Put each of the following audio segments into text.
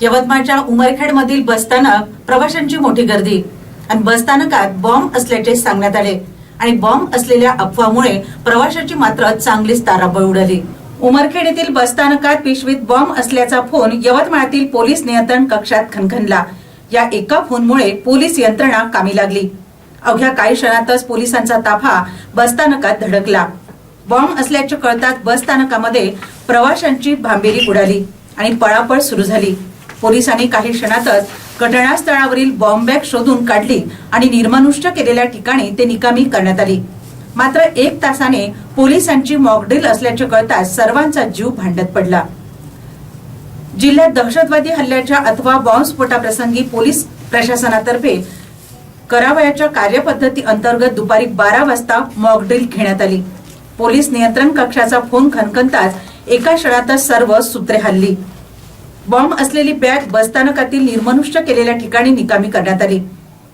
यवतमाळच्या उमरखेडमधील बसस्थानक प्रवाशांची मोठी गर्दी. आणि बसस्थानकात बॉम्ब असल्याचे सांगण्यात आले. आणि बॉम्ब असलेल्या अफवामुळे प्रवाशाची मात्र चांगलीच ताराबळ उडाली. उमरखेड येथील बसस्थानकात पिशवीत बॉम्ब असल्याचा फोन यवतमाळातील पोलीस नियंत्रण कक्षात खणखणला. या एका फोनमुळे पोलीस यंत्रणा कामी लागली. अवघ्या काही क्षणातच पोलिसांचा ताफा बसस्थानकात धडकला. बॉम्ब असल्याचे कळताच बसस्थानकामध्ये प्रवाशांची भांबेरी उडाली आणि पळापळ सुरू झाली. पोलिसांनी काही क्षणातच घटनास्थळावरील बॉम्बॅग शोधून काढली आणि निर्मानुष्य केलेल्या ठिकाणी ते निकामी करण्यात आली. मात्र एक तासाने पोलिसांची मॉकड्रिल असल्याचे कळताच सर्वांचा जीव भांडत पडला. जिल्ह्यात दहशतवादी हल्ल्याच्या अथवा बॉम्बस्फोटाप्रसंगी पोलीस प्रशासनातर्फे करावयाच्या कार्यपद्धती अंतर्गत दुपारी बारा वाजता मॉकड्रिल घेण्यात आली. पोलीस नियंत्रण कक्षाचा फोन खनखनताच एका क्षणातच सर्व सूत्रे हल्ली. बॉम्ब असलेली बॅग बसस्थानकातील निर्मनुष्य केलेल्या ठिकाणी निकामी करण्यात आली.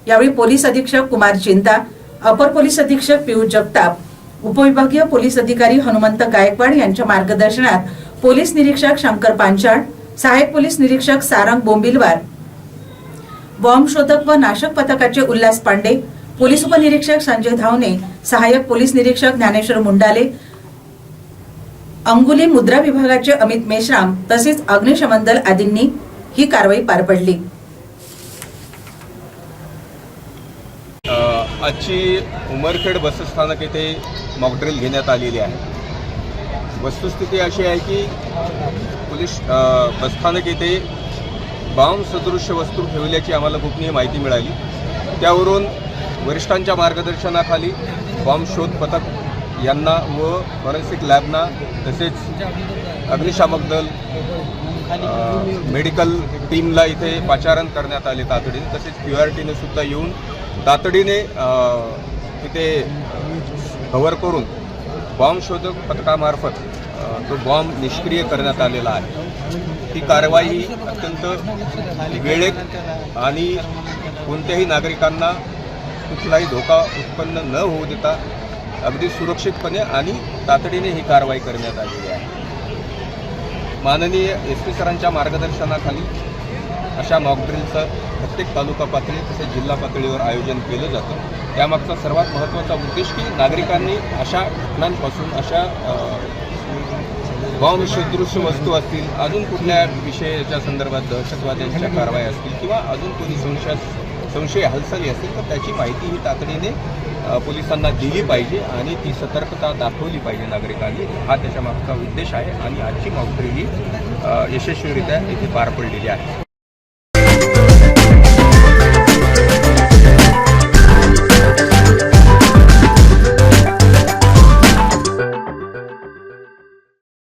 यावेळी पोलीस अधीक्षक कुमार चिंता अपर पोलीस अधीक्षक पियुष जगताप उपविभागीय पोलीस अधिकारी हनुमंत गायकवाड यांच्या मार्गदर्शनात पोलीस निरीक्षक शंकर पांचाळ सहाय्यक पोलीस निरीक्षक सारंग बोंबिलवार बॉम्ब शोधक व नाशक पथकाचे उल्हास पांडे पोलीस उपनिरीक्षक संजय धावणे सहाय्यक पोलीस निरीक्षक ज्ञानेश्वर मुंडाले अंगुली मुद्रा विभागाचे अमित मेश्राम तसेच अग्निशमन दल आदींनी ही कारवाई पार पडली. आजची उमरखेड बसस्थानक येथे मॉकड्रिल घेण्यात आलेली आहे. वस्तुस्थिती अशी आहे की पोलीस बसस्थानक येथे बॉम्ब सदृश्य वस्तू ठेवल्याची आम्हाला गोपनीय माहिती मिळाली. त्यावरून वरिष्ठांच्या मार्गदर्शनाखाली बॉम्ब शोध पथक यांना व फॉरेन्सिक लॅबना तसेच अग्निशामक दल मेडिकल टीमला इथे पाचारण करण्यात आले तातडीने. तसेच पी आर टीने सुद्धा येऊन तातडीने इथे तिथे कव्हर करून बॉम्ब शोधक पथकामार्फत तो बॉम्ब निष्क्रिय करण्यात आलेला आहे. ही कारवाई अत्यंत वेळेत आणि कोणत्याही नागरिकांना कुठलाही धोका उत्पन्न न होऊ देता अगदी सुरक्षितपणे आणि तातडीने ही कारवाई करण्यात आलेली आहे. माननीय एस पी सरांच्या मार्गदर्शनाखाली अशा मॉकड्रिलचं प्रत्येक तालुका पातळी तसेच जिल्हा पातळीवर आयोजन केलं जातं. त्यामागचा सर्वात महत्त्वाचा उद्देश की नागरिकांनी अशा घटनांपासून अशा अ, बॉम्ब सदृश्य वस्तू असतील अजून कुठल्या विषयाच्या संदर्भात दहशतवाद्यांच्या कारवाई असतील किंवा अजून कोणी संशय संशय हालचाली असतील तर त्याची माहिती ही तातडीने पोलिसांना दिली पाहिजे आणि ती सतर्कता दाखवली पाहिजे नागरिकांनी. हा त्याच्या मागचा उद्देश आहे आणि आजची मॉकड्रिल ही यशस्वीरित्या इथे पार पडलेली आहे.